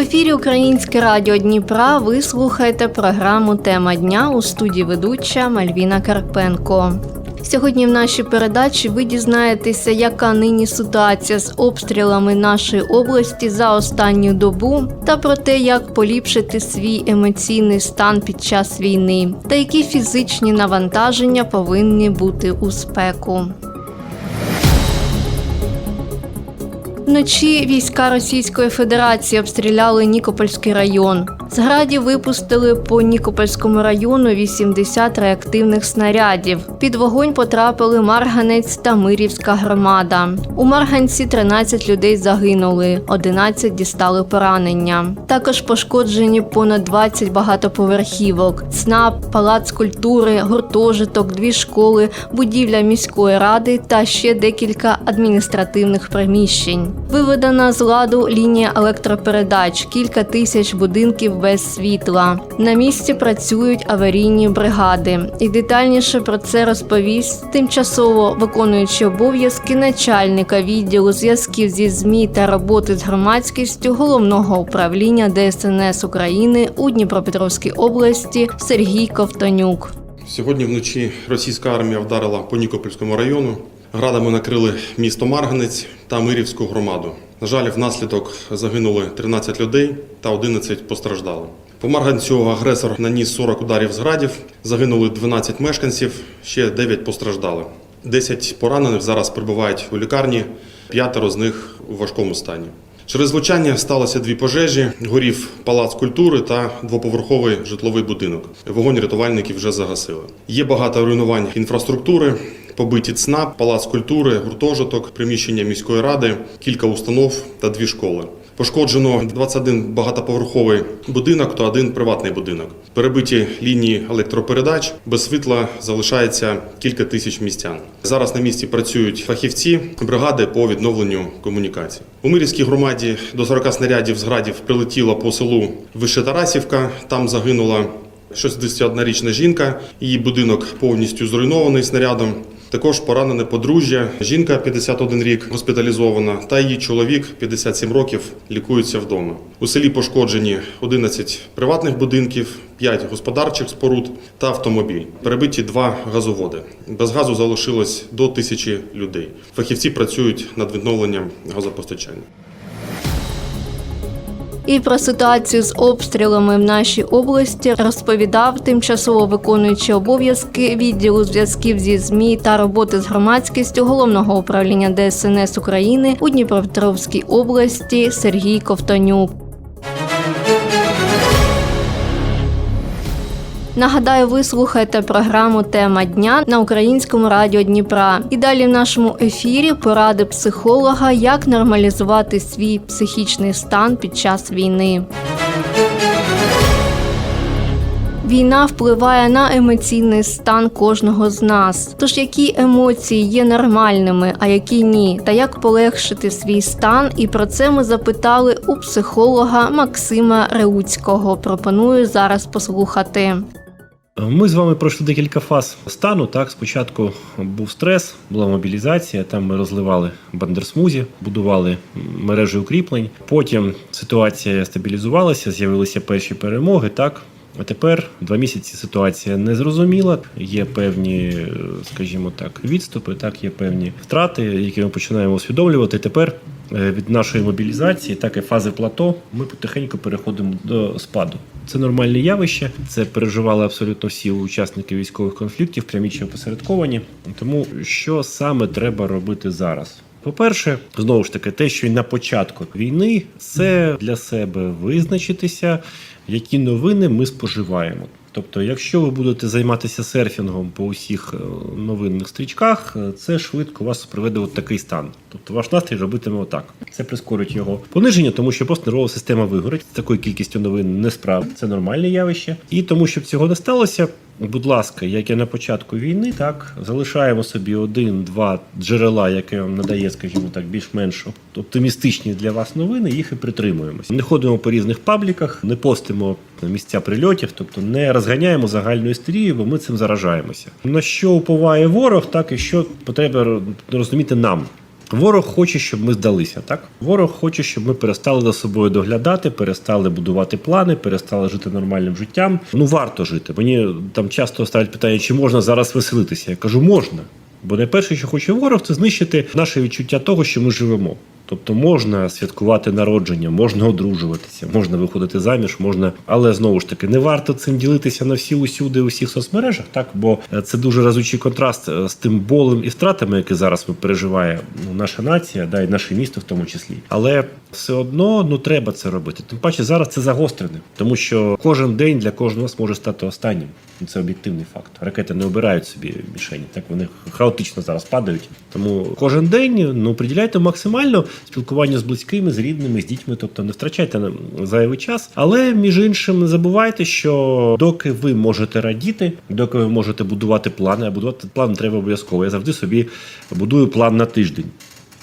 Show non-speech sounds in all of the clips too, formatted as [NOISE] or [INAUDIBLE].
Ефірі Українське радіо Дніпра. Ви слухаєте програму Тема дня у студії ведуча Мальвіна Карпенко. Сьогодні в нашій передачі ви дізнаєтеся, яка нині ситуація з обстрілами нашої області за останню добу, та про те, як поліпшити свій емоційний стан під час війни, та які фізичні навантаження повинні бути у спеку. Вночі війська Російської Федерації обстріляли Нікопольський район. З градів випустили по Нікопольському району 80 реактивних снарядів. Під вогонь потрапили Марганець та Мирівська громада. У Марганці 13 людей загинули, 11 дістали поранення. Також пошкоджені понад 20 багатоповерхівок, ЦНАП, палац культури, гуртожиток, дві школи, будівля міської ради та ще декілька адміністративних приміщень. Виведена з ладу лінія електропередач, кілька тисяч будинків без світла. На місці працюють аварійні бригади. І детальніше про це розповість тимчасово виконуючий обов'язки начальника відділу зв'язків зі ЗМІ та роботи з громадськістю головного управління ДСНС України у Дніпропетровській області Сергій Ковтонюк. Сьогодні вночі російська армія вдарила по Нікопольському району. Градами накрили місто Марганець та Мирівську громаду. На жаль, внаслідок загинули 13 людей та 11 постраждали. По Марганцю агресор наніс 40 ударів з градів, загинули 12 мешканців, ще 9 постраждали. 10 поранених зараз перебувають у лікарні, п'ятеро з них у важкому стані. Через влучання сталося дві пожежі: горів палац культури та двоповерховий житловий будинок. Вогонь рятувальників вже загасили. Є багато руйнувань інфраструктури, побиті ЦНАП, палац культури, гуртожиток, приміщення міської ради, кілька установ та дві школи. Пошкоджено 21 багатоповерховий будинок та один приватний будинок. Перебиті лінії електропередач, без світла залишається кілька тисяч містян. Зараз на місці працюють фахівці бригади по відновленню комунікацій. У Мирівській громаді до 40 снарядів з градів прилетіло по селу Вище Тарасівка. Там загинула 61-річна жінка. Її будинок повністю зруйнований снарядом. Також поранене подружжя, жінка 51 рік госпіталізована, та її чоловік 57 років лікується вдома. У селі пошкоджені 11 приватних будинків, 5 господарчих споруд та автомобіль. Перебиті два газоводи. Без газу залишилось до тисячі людей. Фахівці працюють над відновленням газопостачання. І про ситуацію з обстрілами в нашій області розповідав тимчасово виконуючий обов'язки відділу зв'язків зі ЗМІ та роботи з громадськістю головного управління ДСНС України у Дніпропетровській області Сергій Ковтонюк. Нагадаю, ви слухаєте програму Тема дня на українському радіо Дніпра. І далі в нашому ефірі поради психолога, як нормалізувати свій психічний стан під час війни. Війна впливає на емоційний стан кожного з нас. Тож які емоції є нормальними, а які ні, та як полегшити свій стан? І про це ми запитали у психолога Максима Реуцького. Пропоную зараз послухати. Ми з вами пройшли декілька фаз стану. Так, спочатку був стрес, була мобілізація. Там ми розливали бандерсмузі, будували мережі укріплень. Потім ситуація стабілізувалася, з'явилися перші перемоги. Так. А тепер два місяці ситуація незрозуміла. Є певні, скажімо так, відступи, так є певні втрати, які ми починаємо усвідомлювати. Тепер е, від нашої мобілізації, так і фази плато, ми потихеньку переходимо до спаду. Це нормальне явище. Це переживали абсолютно всі учасники військових конфліктів, прямі чи опосередковані. Тому що саме треба робити зараз? По-перше, знову ж таки, те, що й на початку війни, це для себе визначитися, які новини ми споживаємо. Тобто, якщо ви будете займатися серфінгом по усіх е, новинних стрічках, е, це швидко вас приведе в такий стан. Тобто ваш настрій робитиме отак. Це прискорить його пониження, тому що просто нервова система вигорить. З такою кількістю новин не справ. Це нормальне явище. І тому, щоб цього не сталося, будь ласка, як і на початку війни, так залишаємо собі один-два джерела, яке вам надає, скажімо так, більш-менш оптимістичні для вас новини. Їх і притримуємося. Не ходимо по різних пабліках, не постимо місця прильотів, тобто не розганяємо загальну істерію, бо ми цим заражаємося. На що уповає ворог, так і що потрібно розуміти нам. Ворог хоче, щоб ми здалися, так? Ворог хоче, щоб ми перестали за собою доглядати, перестали будувати плани, перестали жити нормальним життям. Ну варто жити. Мені там часто ставлять питання, чи можна зараз веселитися. Я кажу, можна. Бо найперше, що хоче ворог, це знищити наше відчуття того, що ми живемо. Тобто можна святкувати народження, можна одружуватися, можна виходити заміж, можна, але знову ж таки не варто цим ділитися на всі усюди, у всіх соцмережах, так бо е, це дуже разучий контраст е, з тим болем і втратами, які зараз ми переживає ну, наша нація, да і наше місто в тому числі. Але все одно ну треба це робити. Тим паче зараз це загострене, тому що кожен день для кожного з може стати останнім. Це об'єктивний факт. Ракети не обирають собі мішені, так вони хаотично зараз падають. Тому кожен день ну приділяйте максимально спілкуванню з близькими, з рідними, з дітьми, тобто не втрачайте зайвий час. Але між іншим не забувайте, що доки ви можете радіти, доки ви можете будувати плани, а будувати план треба обов'язково. Я завжди собі будую план на тиждень.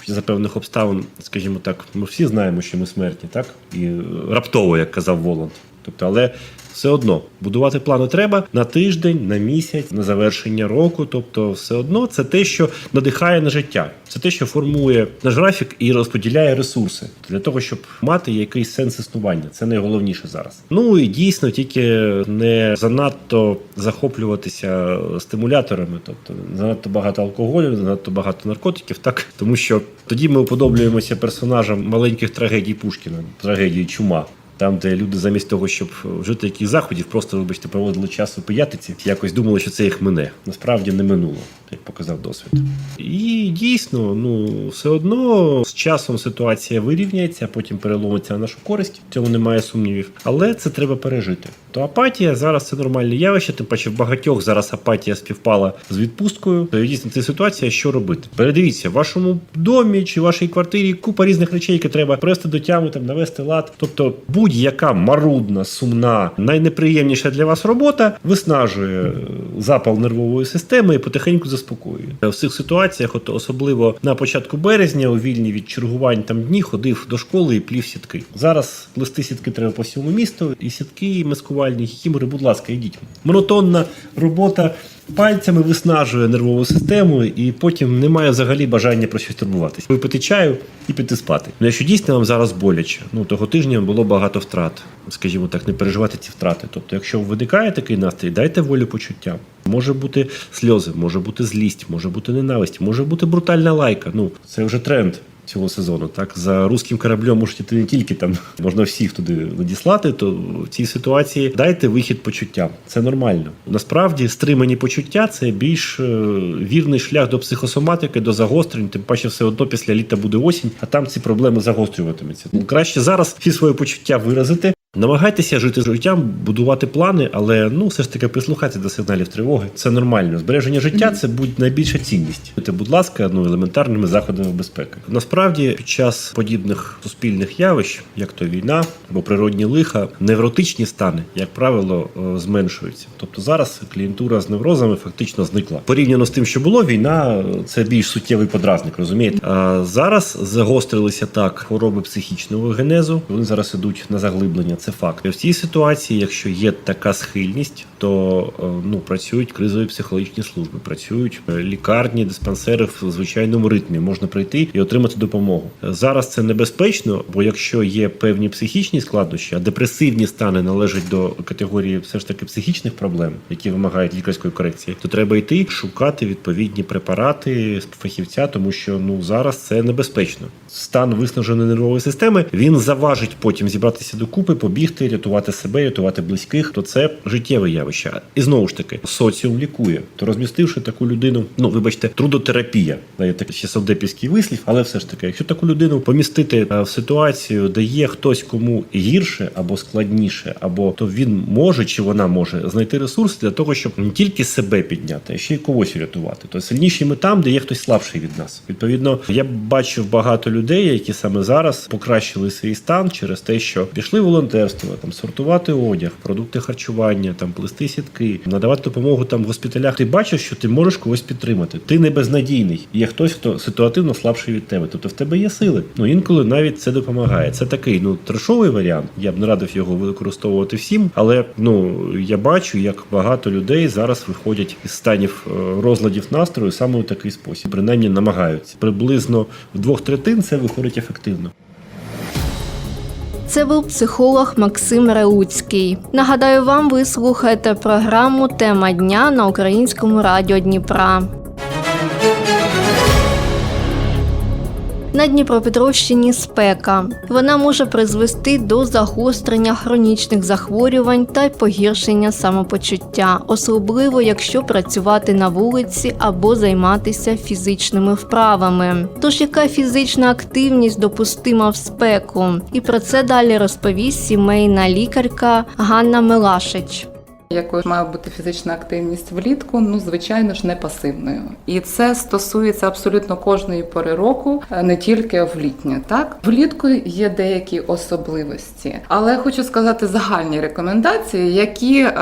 За певних обставин, скажімо так, ми всі знаємо, що ми смертні, так і раптово, як казав Воланд. Тобто, але все одно будувати плани треба на тиждень, на місяць, на завершення року. Тобто, все одно це те, що надихає на життя, це те, що формує наш графік і розподіляє ресурси для того, щоб мати якийсь сенс існування. Це найголовніше зараз. Ну і дійсно тільки не занадто захоплюватися стимуляторами, тобто занадто багато алкоголю, занадто багато наркотиків, так тому що тоді ми уподоблюємося персонажам маленьких трагедій Пушкіна, трагедії чума. Там, де люди замість того, щоб вжити якихось заходів, просто, вибачте, проводили час у пиятиці, якось думали, що це їх мине. Насправді не минуло, як показав досвід. І дійсно, ну все одно з часом ситуація вирівняється, а потім переломиться на нашу користь. В цьому немає сумнівів. Але це треба пережити. То апатія зараз це нормальне явище, тим паче в багатьох зараз апатія співпала з відпусткою. То дійсно це ситуація, що робити. Передивіться, в вашому домі чи вашій квартирі купа різних речей, які треба привести до тями, там навести лад. Тобто будь-яка марудна, сумна, найнеприємніша для вас робота виснажує е, запал нервової системи і потихеньку заспокоює. В цих ситуаціях, от особливо на початку березня, у вільні від чергувань там дні ходив до школи і плів сітки. Зараз плести сітки треба по всьому місту, і сітки, і маскувальні хімери, будь ласка, йдіть. Монотонна робота пальцями виснажує нервову систему, і потім немає взагалі бажання про щось турбуватись. Випити чаю і піти спати. Ну, якщо дійсно вам зараз боляче, ну того тижня було багато втрат. Скажімо так, не переживати ці втрати. Тобто, якщо виникає такий настрій, дайте волю почуттям. Може бути сльози, може бути злість, може бути ненависть, може бути брутальна лайка. Ну це вже тренд. Цього сезону так за руським кораблем можуть іти не тільки там [LAUGHS] можна всіх туди надіслати. То в цій ситуації дайте вихід почуттям. Це нормально. Насправді стримані почуття це більш е, вірний шлях до психосоматики, до загострень. Тим паче, все одно після літа буде осінь, а там ці проблеми загострюватимуться. Краще зараз всі свої почуття виразити. Намагайтеся жити життям, будувати плани, але ну все ж таки прислухайтеся до сигналів тривоги. Це нормально. Збереження життя це будь найбільша цінність. Будьте, будь ласка, ну елементарними заходами безпеки. Насправді, під час подібних суспільних явищ, як то війна або природні лиха, невротичні стани, як правило, е, зменшуються. Тобто зараз клієнтура з неврозами фактично зникла. Порівняно з тим, що було, війна е, це більш суттєвий подразник, розумієте? А зараз загострилися так хвороби психічного генезу. Вони зараз ідуть на заглиблення. Це факт. І в цій ситуації, якщо є така схильність, то е, ну працюють кризові психологічні служби, працюють е, лікарні, диспансери в звичайному ритмі. Можна прийти і отримати допомогу. Зараз це небезпечно, бо якщо є певні психічні складнощі, а депресивні стани належать до категорії все ж таки психічних проблем, які вимагають лікарської корекції, то треба йти шукати відповідні препарати з фахівця, тому що ну зараз це небезпечно. Стан виснаженої нервової системи він заважить потім зібратися докупи, побігти, рятувати себе, рятувати близьких. То це життєве явище. І знову ж таки, соціум лікує. То розмістивши таку людину, ну вибачте, трудотерапія, да, є такий ще совдепівський вислів, але все ж таки, якщо таку людину помістити е, в ситуацію, де є хтось кому гірше або складніше, або то він може чи вона може знайти ресурси для того, щоб не тільки себе підняти, а ще й когось врятувати. То сильніші ми там, де є хтось слабший від нас. Відповідно, я бачив багато людей, які саме зараз покращили свій стан через те, що пішли волонтери. Міністерства, там сортувати одяг, продукти харчування, там плести сітки, надавати допомогу там в госпіталях. Ти бачиш, що ти можеш когось підтримати. Ти не безнадійний. Є хтось, хто ситуативно слабший від тебе. Тобто в тебе є сили. Ну інколи навіть це допомагає. Це такий ну трешовий варіант. Я б не радив його використовувати всім, але ну я бачу, як багато людей зараз виходять із станів е, розладів настрою саме у такий спосіб. Принаймні намагаються. Приблизно в двох третин це виходить ефективно. Це був психолог Максим Реуцький. Нагадаю вам, ви слухаєте програму Тема дня на українському радіо Дніпра. На Дніпропетровщині спека. Вона може призвести до загострення хронічних захворювань та погіршення самопочуття, особливо якщо працювати на вулиці або займатися фізичними вправами. Тож яка фізична активність допустима в спеку? І про це далі розповість сімейна лікарка Ганна Мелашич. Якою має бути фізична активність влітку, ну звичайно ж не пасивною, і це стосується абсолютно кожної пори року, е, не тільки в літнє. Так влітку є деякі особливості, але хочу сказати загальні рекомендації, які е,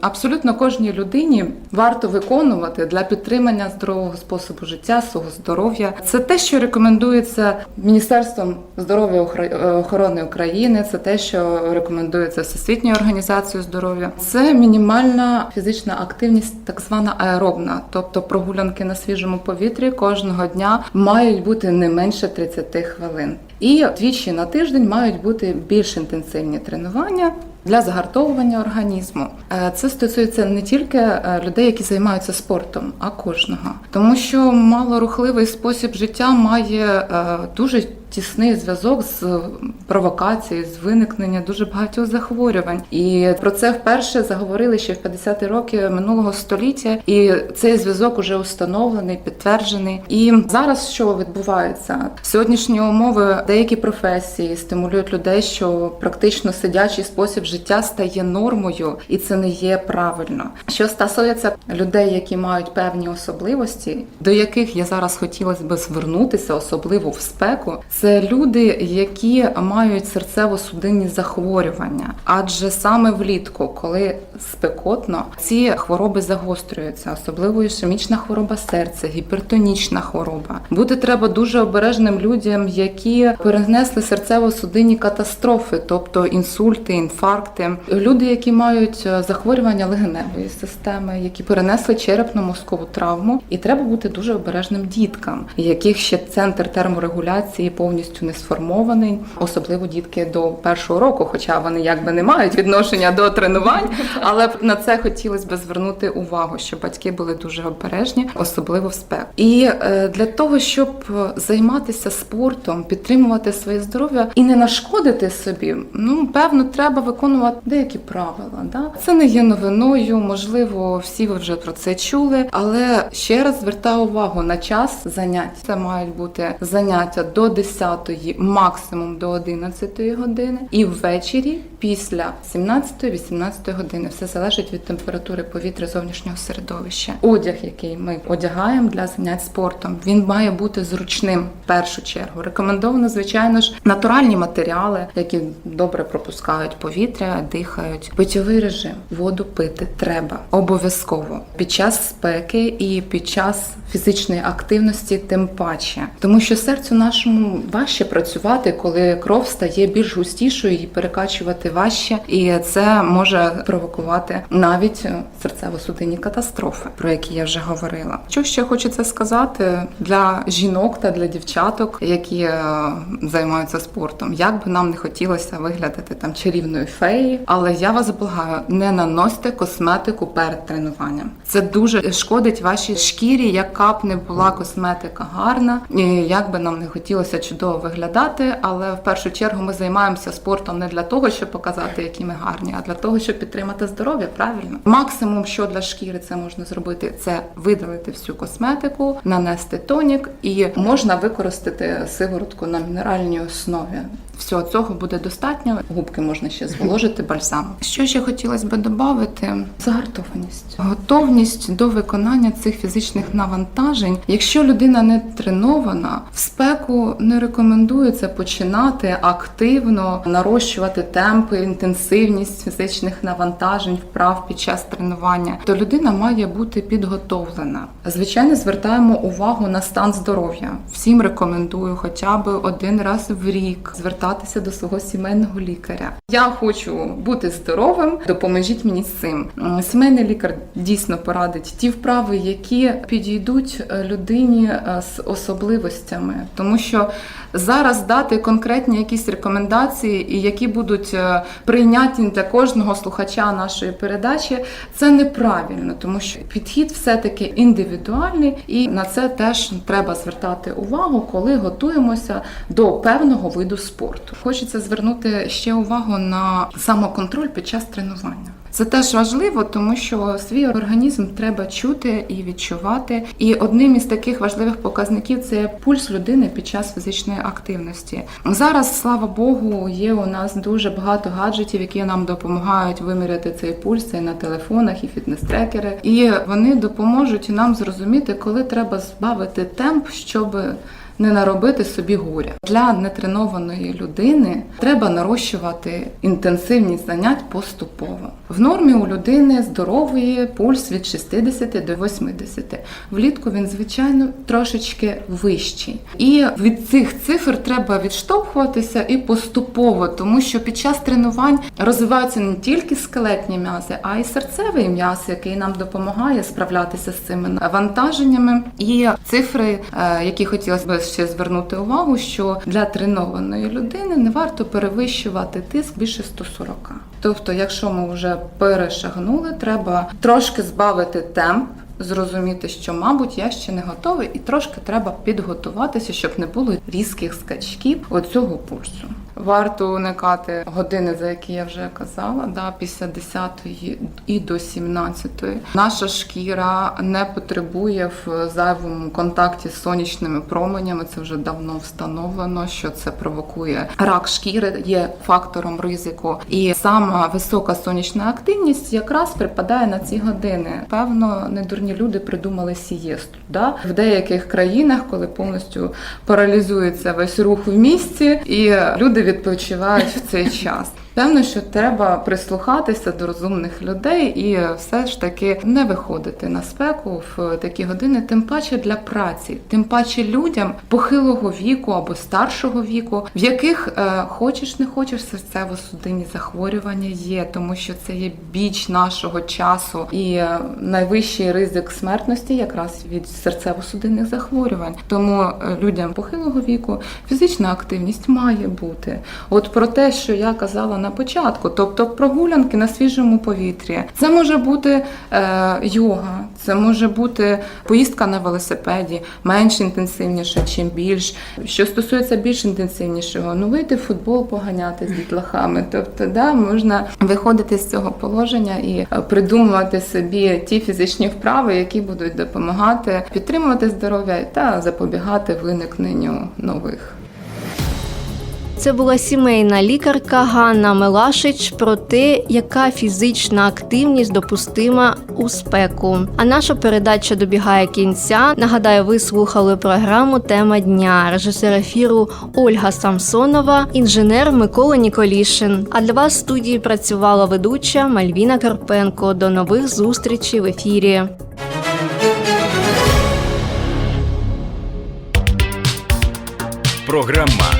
абсолютно кожній людині варто виконувати для підтримання здорового способу життя, свого здоров'я. Це те, що рекомендується Міністерством здоров'я е, охорони України. Це те, що рекомендується Всесвітньою організацією здоров'я. Це мінімальна фізична активність, так звана аеробна, тобто прогулянки на свіжому повітрі кожного дня мають бути не менше 30 хвилин. І двічі на тиждень мають бути більш інтенсивні тренування. Для загартовування організму Е, це стосується не тільки е, людей, які займаються спортом, а кожного, тому що малорухливий спосіб життя має е, дуже тісний зв'язок з провокацією, з виникненням дуже багатьох захворювань. І про це вперше заговорили ще в 50-ті роки минулого століття. І цей зв'язок уже установлений, підтверджений. І зараз що відбувається? Сьогоднішні умови деякі професії стимулюють людей, що практично сидячий спосіб життя стає нормою, і це не є правильно. Що стосується людей, які мають певні особливості, до яких я зараз хотілося би звернутися, особливо в спеку, це люди, які мають серцево-судинні захворювання, адже саме влітку, коли спекотно, ці хвороби загострюються, особливо ішемічна хвороба серця, гіпертонічна хвороба. Бути треба дуже обережним людям, які перенесли серцево-судинні катастрофи, тобто інсульти, інфаркти, люди, які мають е, захворювання легеневої системи, які перенесли черепно-мозкову травму, і треба бути дуже обережним діткам, яких ще центр терморегуляції повністю не сформований, особливо дітки до першого року, хоча вони якби не мають відношення до тренувань, але на це хотілося б звернути увагу, щоб батьки були дуже обережні, особливо в спеку. І е, для того, щоб займатися спортом, підтримувати своє здоров'я і не нашкодити собі, ну певно, треба виконувати деякі правила. Да? Це не є новиною, можливо, всі ви вже про це чули, але ще раз звертаю увагу на час занять. Це мають бути заняття до 10-ї, максимум до 11 години, і ввечері після 17-18 години. Все залежить від температури повітря зовнішнього середовища. Одяг, який ми одягаємо для занять спортом, він має бути зручним в першу чергу. Рекомендовано, звичайно ж, натуральні матеріали, які добре пропускають повітря, дихають. Питьовий режим, воду пити треба обов'язково під час спеки і під час фізичної активності, тим паче, тому що серцю нашому важче працювати, коли кров стає більш густішою і перекачувати важче, і це може провокувати навіть серцево-судинні катастрофи, про які я вже говорила. Що ще хочеться сказати для жінок та для дівчаток, які е, займаються спортом, як би нам не хотілося виглядати там чарівною феєю, але я вас благаю, не наносьте косметику перед тренуванням. Це дуже шкодить вашій шкірі, яка б не була косметика гарна, і як би нам не хотілося чудово виглядати, але в першу чергу ми займаємося спортом не для того, щоб показати, які ми гарні, а для того, щоб підтримати здоров'я. Правильно, максимум, що для шкіри це можна зробити, це видалити всю косметику, нанести тонік, і можна використати сиворотку на мінеральній основі. Всього цього буде достатньо. Губки можна ще зволожити бальзамом. Що ще хотілося би додати? Загартованість, готовність до виконання цих фізичних навантажень. Якщо людина не тренована, в спеку не рекомендується починати активно нарощувати темпи, інтенсивність фізичних навантажень, вправ під час тренування, то людина має бути підготовлена. Звичайно, звертаємо увагу на стан здоров'я. Всім рекомендую хоча б один раз в рік звертатися до свого сімейного лікаря. Я хочу бути здоровим, допоможіть мені з цим. Сімейний лікар дійсно порадить ті вправи, які підійдуть е, людині е, з особливостями, тому що зараз дати конкретні якісь рекомендації, і які будуть е, прийнятні для кожного слухача нашої передачі, це неправильно, тому що підхід все-таки індивідуальний, і на це теж треба звертати увагу, коли готуємося до певного виду спорту. Хочеться звернути ще увагу на самоконтроль під час тренування. Це теж важливо, тому що свій організм треба чути і відчувати. І одним із таких важливих показників це пульс людини під час фізичної активності. Зараз, слава Богу, є у нас дуже багато гаджетів, які нам допомагають виміряти цей пульс це і на телефонах, і фітнес-трекери. І вони допоможуть нам зрозуміти, коли треба збавити темп, щоб не наробити собі горя. Для нетренованої людини треба нарощувати інтенсивність занять поступово. В нормі у людини здорової пульс від 60 до 80. Влітку він, звичайно, трошечки вищий. І від цих цифр треба відштовхуватися і поступово, тому що під час тренувань розвиваються не тільки скелетні м'язи, а й серцевий м'яз, який нам допомагає справлятися з цими навантаженнями. І цифри, е, які хотілося б ще звернути увагу, що для тренованої людини не варто перевищувати тиск більше 140. Тобто, якщо ми вже перешагнули, треба трошки збавити темп. Зрозуміти, що, мабуть, я ще не готовий, і трошки треба підготуватися, щоб не було різких скачків оцього пульсу. Варто уникати години, за які я вже казала, да, після 10 і до 17. Наша шкіра не потребує в зайвому контакті з сонячними променями. Це вже давно встановлено, що це провокує рак шкіри, є фактором ризику. І сама висока сонячна активність якраз припадає на ці години. Певно, недурні люди придумали сієсту. Да? В деяких країнах, коли повністю паралізується весь рух в місті, і люди відпочивають в цей час. Певно, що треба прислухатися до розумних людей і все ж таки не виходити на спеку в такі години, тим паче для праці, тим паче людям похилого віку або старшого віку, в яких е, хочеш не хочеш серцево-судинні захворювання є, тому що це є біч нашого часу і е, найвищий ризик смертності якраз від серцево-судинних захворювань. Тому е, людям похилого віку фізична активність має бути. От про те, що я казала на початку, тобто прогулянки на свіжому повітрі. Це може бути е, йога, це може бути поїздка на велосипеді, менш інтенсивніше, чим більш. Що стосується більш інтенсивнішого, ну вийти в футбол поганяти з дітлахами. Тобто, да, можна виходити з цього положення і е, придумувати собі ті фізичні вправи, які будуть допомагати підтримувати здоров'я та запобігати виникненню нових. Це була сімейна лікарка Ганна Мелашич про те, яка фізична активність допустима у спеку. А наша передача добігає кінця. Нагадаю, ви слухали програму Тема дня режисер ефіру Ольга Самсонова, інженер Микола Ніколішин. А для вас в студії працювала ведуча Мальвіна Карпенко. До нових зустрічей в ефірі. Програма